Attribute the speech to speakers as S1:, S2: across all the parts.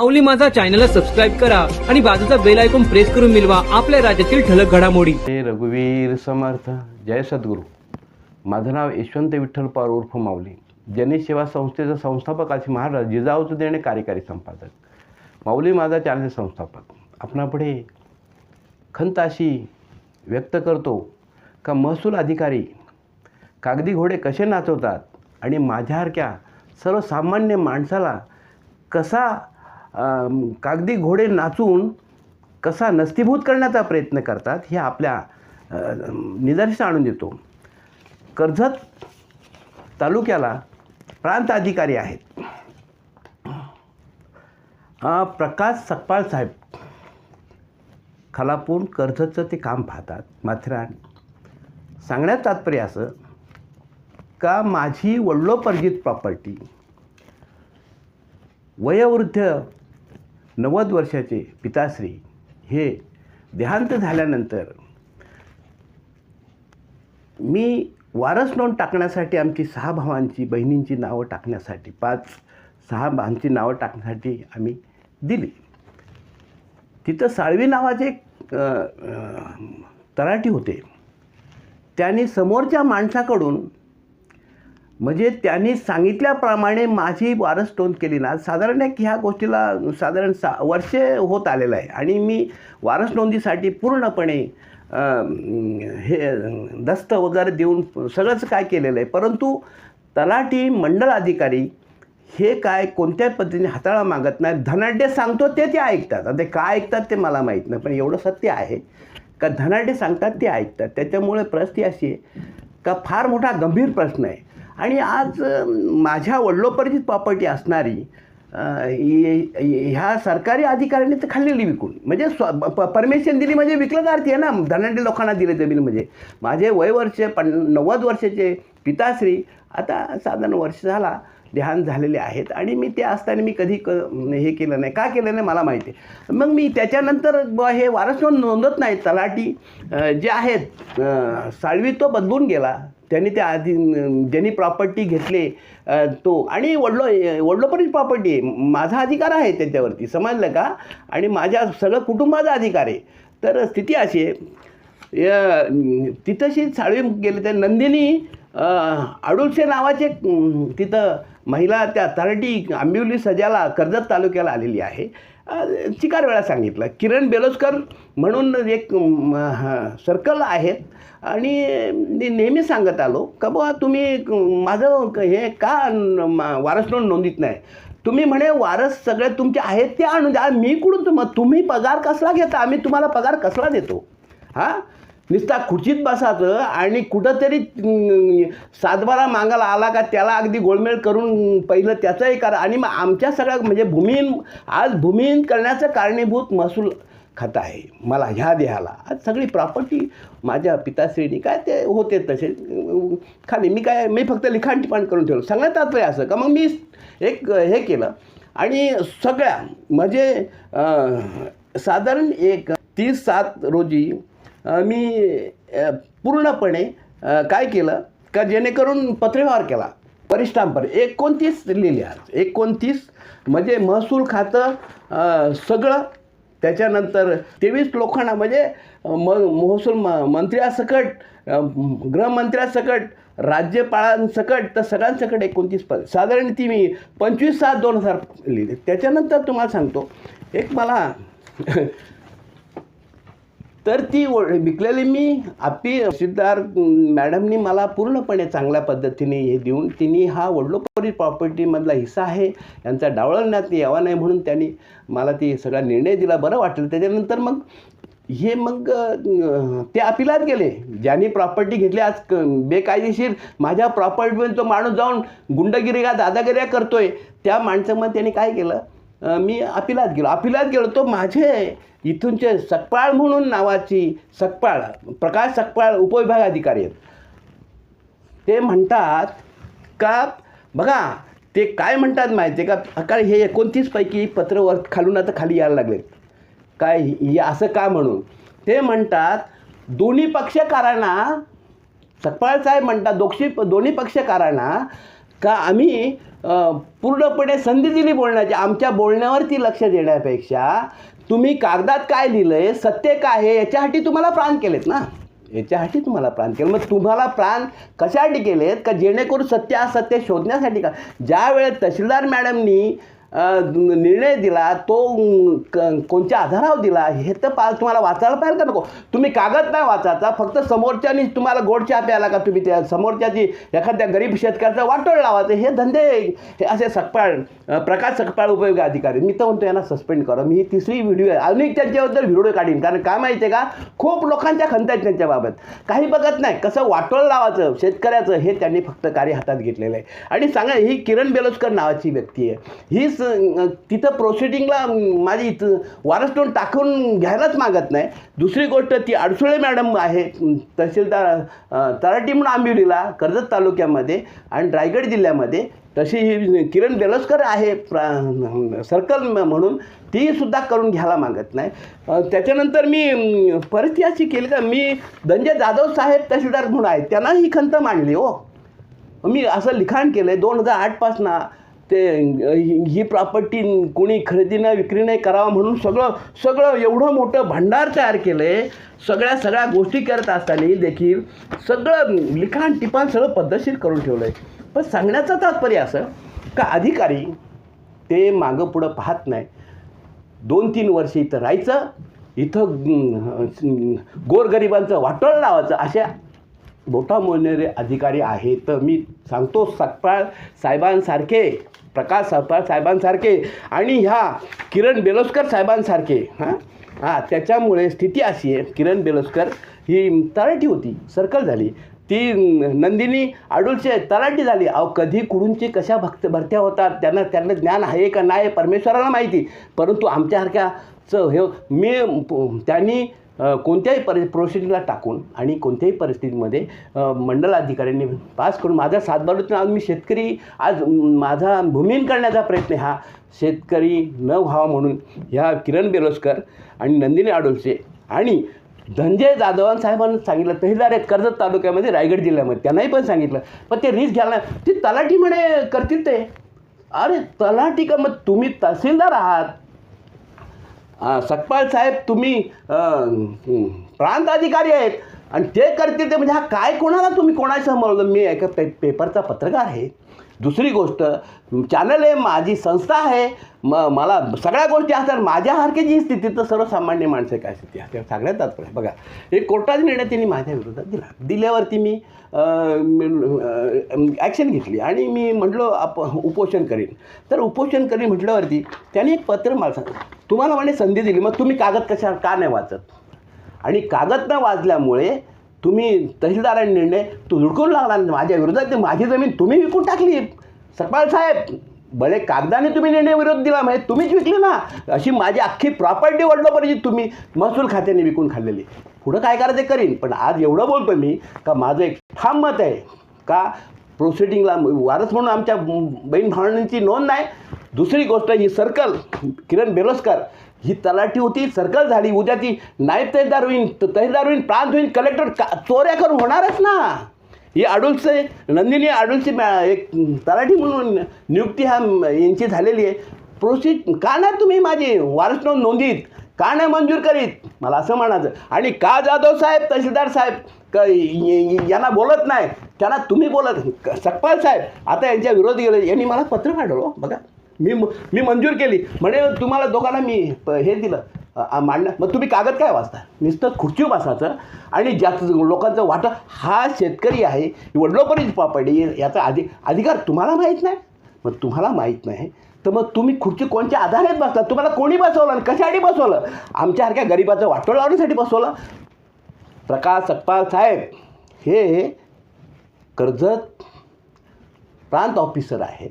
S1: माऊली माझा चॅनलला सबस्क्राईब करा आणि बाजूचा बेल ऐकून प्रेस करून मिळवा आपल्या राज्यातील ठळक घडामोडी.
S2: ते रघुवीर समर्थ जय सद्गुरू. माझं नाव यशवंत विठ्ठल पवार उर्फ माऊली. जनसेवा संस्थेचा संस्थापक असे महाराज जिजाऊचं देणे कार्यकारी संपादक. माऊली माझा चॅनल संस्थापक. आपणापुढे खंत अशी व्यक्त करतो का महसूल अधिकारी? कागदी घोडे कसे नाचवतात? आणि माझ्यासारख्या सर्वसामान्य माणसाला कसा कागदी घोडे नाचून कसा नस्तीभूत करण्याचा प्रयत्न करतात हे आपल्या निदर्श निदर्शनास आणून देतो. कर्जत तालुक्याला प्रांत अधिकारी आहेत. प्रकाश सकपाळ साहेब खालापूर कर्जतचं ते काम पाहतात माथेरान. सांगण्यात तात्पर्य असं का माझी वडलोपर्जित प्रॉपर्टी वयोवृद्ध नव्वद वर्षाचे पिताश्री हे देहांत झाल्यानंतर मी वारस नोंद टाकण्यासाठी आमची सहा भावांची बहिणींची नावं टाकण्यासाठी पाच सहा भावांची नावं टाकण्यासाठी आम्ही दिली. तिथं साळवी नावाचे तराटी होते. त्याने समोरच्या माणसाकडून म्हणजे त्यांनी सांगितल्याप्रमाणे माझी वारस नोंद केली ना. साधारण एक ह्या गोष्टीला साधारण सा वर्षे होत आलेलं आहे. आणि मी वारस नोंदीसाठी पूर्णपणे हे दस्त वगैरे देऊन सगळंच काय केलेलं आहे. परंतु तलाठी मंडळ अधिकारी हे काय कोणत्या पद्धतीने हाताळा मागत नाही धनाढ्य सांगतो ते ते ऐकतात. आता ते काय ऐकतात ते मला माहीत नाही. पण एवढं सत्य आहे का? धनाढ्य सांगतात ते ऐकतात. त्याच्यामुळे परिस्थिती अशी आहे का? फार मोठा गंभीर प्रश्न आहे. आणि आज माझ्या वडिलोपर्यंत प्रॉपर्टी असणारी ह्या सरकारी अधिकाऱ्यांनी तर खाल्लेली विकून. म्हणजे स्व परमिशन दिली म्हणजे विकलं अर्थ आहे ना धनाढ्य लोकांना दिले जमीन म्हणजे. माझे वय वर्ष पन नव्वद वर्षाचे पिताश्री आता साधारण वर्ष झाला ध्यान झालेले आहेत आणि मी ते असताना मी कधी क हे केलं नाही. का केलं नाही मला माहिती आहे. मग मी त्याच्यानंतर ब हे वारस नोंदत नाही तलाठी जे आहेत साळवी तो बदलून गेला. त्यांनी त्या आधी ज्यांनी प्रॉपर्टी घेतले तो. आणि वडलो वडलोपरीच प्रॉपर्टी आहे. माझा अधिकार आहे त्याच्यावरती. समजलं का? आणि माझ्या सगळं कुटुंबाचा अधिकार आहे. तर स्थिती अशी आहे. तिथंशी साळवी गेले त्या नंदिनी अडुळशे नावाचे तिथं महिला त्या तरटी आंबिवली सजाला कर्जत तालुक्याला आलेली आहे. चिकार वेळा सांगितलं. किरण बेलोस्कर म्हणून एक सर्कल आहेत आणि मी नेहमी सांगत आलो का बुवा तुम्ही माझं हे का मा- वारस नोंद नोंदीत नाही? तुम्ही म्हणे वारस सगळे तुमचे आहेत ते आणून द्या. मी कुठून तुम तुम्ही पगार कसला घेता? आम्ही तुम्हाला पगार कसला देतो? हां? नुसता खुर्चीत बसायचं आणि कुठंतरी सातबारा मागायला आला का त्याला अगदी गोळमेळ करून पहिलं त्याचंही करा. आणि मग आमच्या सगळ्या म्हणजे भूमिहीन आज भूमिहीन करण्याचं कारणीभूत महसूल खाता आहे. मला ह्या देहाला. आज सगळी प्रॉपर्टी माझ्या पिताश्रीनी काय ते होते तसे खाली मी काय मी फक्त लिखाण टिपाण करून ठेवलं. सांगण्यात तात्पर्य असं. का मग मी एक हे केलं. आणि सगळ्या म्हणजे साधारण एक तीस सात रोजी मी पूर्णपणे काय केलं का जेणेकरून पत्रव्यवहार केला. वरिष्ठांपर एकोणतीस लिहिली आज एकोणतीस म्हणजे महसूल खातं सगळं. त्याच्यानंतर तेवीस लोकांना म्हणजे म महसूल म मंत्र्यासकट गृहमंत्र्यासकट राज्यपालांसकट तर सगळ्यांसकट एकोणतीस पद. साधारण ती मी पंचवीस सात दोन हजार लिहिली. त्याच्यानंतर तुम्हाला सांगतो. एक मला तर ती ओ- विकलेली मी आपी सिद्धार्थ मॅडमनी मला पूर्णपणे चांगल्या पद्धतीने हे देऊन तिने हा वडलोपरी प्रॉपर्टीमधला हिस्सा आहे यांचा डावळण्यात यावा नाही म्हणून त्यांनी मला ती सगळा निर्णय दिला. बरं वाटलं. त्याच्यानंतर मग हे मग ते अपिलात गेले. ज्यांनी प्रॉपर्टी घेतली आज क बेकायदेशीर माझ्या प्रॉपर्टीमध्ये तो माणूस जाऊन गुंडगिरी का दादागिऱ्या करतोय. त्या माणसामध्ये त्यांनी काय केलं? मी अपिलात गेलो. अपिलात गेलो तो माझे इथूनचे सकपाळ म्हणून नावाची सकपाळ प्रकाश सकपाळ उपविभाग अधिकारी आहेत. ते म्हणतात का बघा ते काय म्हणतात माहिती आहे का? अकाळ हे एकोणतीसपैकी पत्र वर खालून आता खाली यायला लागलेत. काय हे असं का म्हणून? ते म्हणतात दोन्ही पक्षकारांना सकपाळ साहेब म्हणतात दोक्षी दोन्ही पक्षकारांना का आम्ही पूर्णपणे संधी दिली बोलण्याची आमच्या बोलण्यावरती लक्ष देण्यापेक्षा तुम्ही कागदात काय लिहिलं आहे सत्य काय आहे याच्यासाठी तुम्हाला प्राण केलेत ना? याच्यासाठी तुम्हाला प्राण केलं मग तुम्हाला प्राण कशासाठी केलेत? का जेणेकरून सत्य असत्य शोधण्यासाठी का? ज्या वेळेस तहसीलदार मॅडमनी निर्णय दिला तो क- कोणत्या आधारावर दिला हे तर पा तुम्हाला वाचायला पाहिजे का नको? तुम्ही कागद नाही वाचायचा फक्त समोरच्यानी तुम्हाला गोड चहा प्यायला का तुम्ही त्या समोरच्याची एखाद्या गरीब शेतकऱ्याचं वाटोळ लावायचं? हे धंदे हे असे सकपाळ प्रकाश सकपाळ उपयोग अधिकारी. मी तर म्हणतो यांना सस्पेंड करा. मी ही तिसरी व्हिडिओ आहे. अनेक त्यांच्याबद्दल व्हिडिओ काढीन. कारण काय माहिती आहे का? खूप लोकांच्या खंत आहेत त्यांच्याबाबत काही बघत नाही. कसं वाटोळ लावायचं शेतकऱ्याचं हे त्यांनी फक्त कार्य हातात घेतलेलं आहे. आणि सांगा ही किरण बेलोस्कर नावाची व्यक्ती आहे. हीच अं, तिथं प्रोसिडिंगला माझी इथं टाकून घ्यायलाच मागत नाही. दुसरी गोष्ट ती अडसुळे मॅडम आहे तहसीलदार तराटी म्हणून आंबिवलीला कर्जत तालुक्यामध्ये आणि रायगड जिल्ह्यामध्ये. तशी ही किरण बेलोस्कर आहे प्रा सर्कल म्हणून ती सुद्धा करून घ्यायला मागत नाही. त्याच्यानंतर मी परिस्थिती अशी केली का मी धनंजय जाधव साहेब तहसीलदार म्हणून आहेत त्यांना ही खंत मांडली हो. मी असं लिखाण केलं आहे दोन हजार आठपासनं ते ही प्रॉपर्टी कोणी खरेदी नाही विक्री नाही करावं म्हणून सगळं सगळं एवढं मोठं भांडार तयार केलं आहे सगळ्या सगळ्या गोष्टी करत असताना देखील सगळं लिखाण टिपाण सगळं पद्धतशीर करून ठेवलं आहे पण सांगण्याचं तात्पर्य असं का अधिकारी ते मागं पुढं पाहत नाही. दोन तीन वर्ष इथं राहायचं इथं गोरगरिबांचं वाटोळ लावायचं अशा बोटा मोडणारे अधिकारी आहेत. तर मी सांगतो सकपाळ साहेबांसारखे प्रकाश सकपाळ साहेबांसारखे आणि ह्या किरण बेलोस्कर साहेबांसारखे हां? हां त्याच्यामुळे स्थिती अशी आहे किरण बेलोस्कर ही तलाठी होती सर्कल झाली. ती नंदिनी आडुलचे तलाठी झाली. अहो कधी कुडूंची कशा भक्त भरत्या होतात त्यांना त्यांना ज्ञान आहे का नाही परमेश्वराला माहिती. परंतु आमच्यासारख्याचं हे हो- मी त्यांनी कोणत्याही परि प्रोसिडिंगला टाकून आणि कोणत्याही परिस्थितीमध्ये मंडल अधिकाऱ्यांनी पास करून माझा सातबारूतून आज मी शेतकरी आज माझा भूमिहीन करण्याचा प्रयत्न हा. शेतकरी न व्हावा म्हणून ह्या किरण बेलोस्कर आणि नंदिनी आडोलचे आणि धनंजय जाधवान साहेबांनी सांगितलं तहसीलदार आहेत कर्जत तालुक्यामध्ये रायगड जिल्ह्यामध्ये. त्यांनाही पण सांगितलं. पण ते रिस्क घ्यायला ती ते तलाठी म्हणे करतील ते. अरे तलाठी का? मग तुम्ही तहसीलदार आहात. सकपाल साहेब तुम्ही प्रांत अधिकारी आहेत. आणि ते करतील ते म्हणजे हा काय कोणाला तुम्ही कोणासमोर मी एका पे पेपरचा पत्रकार आहे. दुसरी गोष्ट चॅनल आहे माझी संस्था आहे. म मला सगळ्या गोष्टी असतात. माझ्यासारखी जी स्थिती तर सर्वसामान्य माणसं काय स्थिती असते? सगळ्यात तात्पर्य. बघा एक कोर्टाचा निर्णय त्यांनी माझ्या विरोधात दिला. दिल्यावरती मी ॲक्शन घेतली आणि मी म्हटलो आप उपोषण करीन. तर उपोषण करीन म्हटल्यावरती त्यांनी एक पत्र मला सांगितलं तुम्हाला म्हणे संधी दिली. मग तुम्ही कागद कशा का नाही वाचत? आणि कागद न वाचल्यामुळे तुम्ही तहसीलदारांनी निर्णय तो धुडकून लागला माझ्या विरोधात ते माझी जमीन तुम्ही विकून टाकली. सपकाळ साहेब भले कागदाने तुम्ही निर्णय विरोध दिला म्हणजे तुम्हीच विकली ना. अशी माझी अख्खी प्रॉपर्टी वडलोपर्यंत तुम्ही महसूल खात्याने विकून खाल्लेली. पुढं काय करायचं करीन. पण आज एवढं बोलतो मी का माझं एक ठाम मत आहे का प्रोसिडिंगला वारस म्हणून आमच्या बहीण भावंडांची नोंद नाही. दुसरी गोष्ट ही सर्कल किरण बेलोस्कर ही तलाठी होती सर्कल झाली उद्या ती नाईब तहसीलदार होईन तहसीलदार होईन प्रांत होईन कलेक्टर का चोऱ्या करून होणारच ना. ही आडुलचे नंदिनी आडुलची एक तलाठी म्हणून नियुक्ती हा यांची झालेली आहे. प्रोसिड का नाही तुम्ही माझी वारस नोंद नोंदीत? का नाही मंजूर करीत? मला असं म्हणायचं. आणि का जाधव साहेब तहसीलदार साहेब क यांना बोलत नाही? त्यांना तुम्ही बोलत सकपाल साहेब आता यांच्या विरोध गेले यांनी मला पत्र पाठवलं हो, बघा. मी म- मी मंजूर केली. म्हणे तुम्हाला दोघांना मी हे दिलं. मांडलं. मांडणं मग तुम्ही कागद काय वाचता? नुसतं खुर्ची बसायचं आणि ज्यात लोकांचं वाटं हा शेतकरी आहे वडलोपरीच प्रॉपर्टी याचा अधि अधिकार तुम्हाला माहीत नाही. मग तुम्हाला माहीत नाही. तर मग तुम्ही खुर्ची कोणत्या आधारात बसता? तुम्हाला कोणी बसवलं आणि कशासाठी बसवलं? आमच्यासारख्या गरिबाचं वाटोळ लावण्यासाठी बसवलं? प्रकाश सकपाल साहेब हे कर्जत प्रांत ऑफिसर आहेत.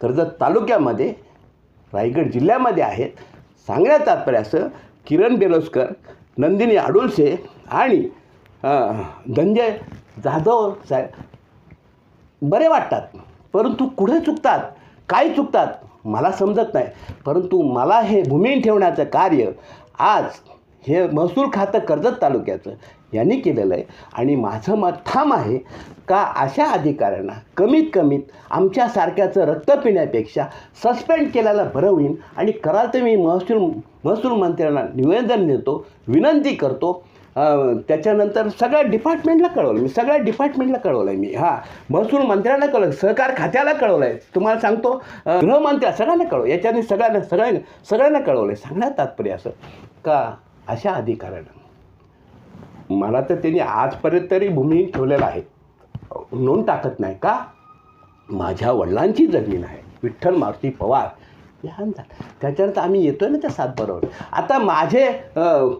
S2: कर्जत तालुक्यामध्ये रायगड जिल्ह्यामध्ये आहेत सांगण्यात तात्पर्य असं किरण बेलोस्कर नंदिनी आडुलसे आणि धनंजय जाधव साहेब बरे वाटतात. परंतु कुठे चुकतात? काय चुकतात? मला समजत नाही. परंतु मला हे भूमीन ठेवण्याचं कार्य आज हे महसूल खातं कर्जत तालुक्याचं यांनी केलेलं आहे. आणि माझं मत ठाम आहे का अशा अधिकाऱ्यांना कमीत कमीत आमच्यासारख्याचं रक्त पिण्यापेक्षा सस्पेंड केल्याला बरं होईल आणि कराल तर मी महसूल महसूल मंत्र्यांना निवेदन देतो विनंती करतो. त्याच्यानंतर सगळ्या डिपार्टमेंटला कळवलं. मी सगळ्या डिपार्टमेंटला कळवलं आहे मी. हां महसूल मंत्र्यांना कळवलं सहकार खात्याला कळवलं आहे तुम्हाला सांगतो गृहमंत्र्या सगळ्यांना कळव याच्याने सगळ्यांना सगळ्यांना सगळ्यांना कळवलं आहे सांगण्यात तात्पर्य असं. का? अशा अधिकाऱ्यानं. मला तर त्यांनी आजपर्यंत तरी भूमिहीन ठेवलेलं आहे. नोंद टाकत नाही का? माझ्या वडिलांची जमीन आहे. विठ्ठल मारुती पवार या त्याच्यानंतर आम्ही येतोय ना त्या सातबरोबर आता माझे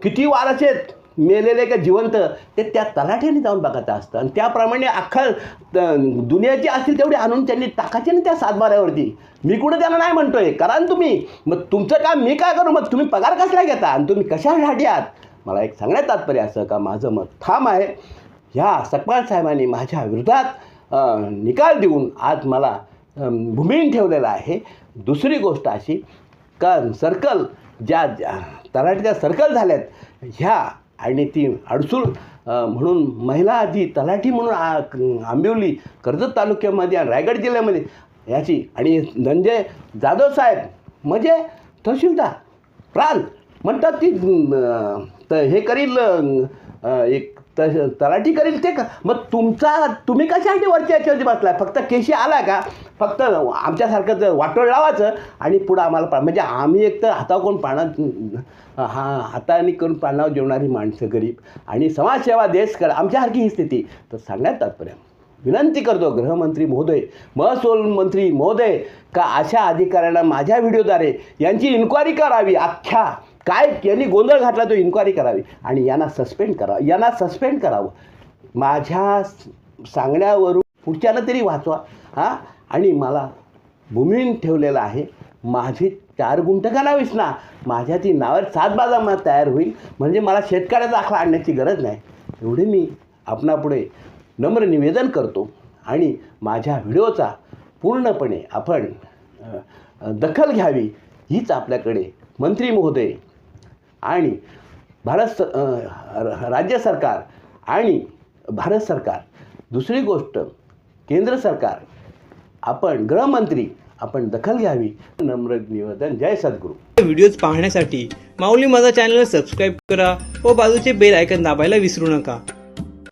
S2: किती वारस आहेत? मेलेले का जिवंत ते त्या तलाठ्याने जाऊन बघायचं असतं. आणि त्याप्रमाणे अख्खा दुनियाची असतील तेवढी आणून त्यांनी टाकायचे ना त्या सातबाऱ्यावरती. मी कुठं त्यांना नाही म्हणतोय. कारण तुम्ही. मग तुमचं काम मी काय करू? मग तुम्ही पगार कसला घेता? आणि तुम्ही कशा आहात मला एक सांगण्यात तात्पर्य असं का माझं मत ठाम आहे. ह्या सकपाल साहेबांनी माझ्या विरोधात निकाल देऊन आज मला अम, भूमिहीन ठेवलेला आहे. दुसरी गोष्ट अशी का सर्कल ज्या ज्या सर्कल झाल्यात ह्या आणि ती अडसूळ म्हणून महिला आधी तलाठी म्हणून आ- आंबिवली कर्जत तालुक्यामध्ये आणि रायगड जिल्ह्यामध्ये याची आणि धनंजय जाधव साहेब म्हणजे तहसीलदार प्रांत म्हणतात ती त हे करील एक त तलाठी करील ते का? मग तुमचा तुम्ही कशासाठी वरच्या याच्यावरती बसलाय? फक्त केशी आला का? फक्त आमच्यासारखं जर वाटोळ लावायचं आणि पुढं आम्हाला पा म्हणजे आम्ही एक तर हातावर कोण पाण्यात हा हाताने करून पाण्यावर जेवणारी माणसं गरीब. आणि समाजसेवा देश कर आमच्यासारखी ही स्थिती. तर सांगण्यात तात्पर्य विनंती करतो गृहमंत्री महोदय महसूल मंत्री महोदय का अशा अधिकाऱ्यांना माझ्या व्हिडिओद्वारे यांची इन्क्वायरी करावी अख्ख्या काय यांनी गोंधळ घातला तो इन्क्वायरी करावी. आणि यांना सस्पेंड करा यांना सस्पेंड करावं. माझ्या सांगण्यावरून पुढच्याला तरी वाचवा. हां? आणि मला भूमीन ठेवलेलं आहे. माझी चार गुंठ घालावीस ना? माझ्या ती नावावर सात बाजा मला तयार होईल. म्हणजे मला शेतकऱ्याचा आखला आणण्याची गरज नाही. एवढे मी आपणापुढे नम्र निवेदन करतो. आणि माझ्या व्हिडिओचा पूर्णपणे आपण दखल घ्यावी हीच आपल्याकडे मंत्री महोदय आणि भारत स र- राज्य सरकार आणि भारत सरकार. दुसरी गोष्ट केंद्र सरकार आपण गृहमंत्री आपण दखल घ्यावी. नम्र निवेदन जय सद्गुरू.
S1: व्हिडिओज पाहण्यासाठी माऊली माझा चॅनल सबस्क्राईब करा व बाजूचे बेल आयकन दाबायला विसरू नका.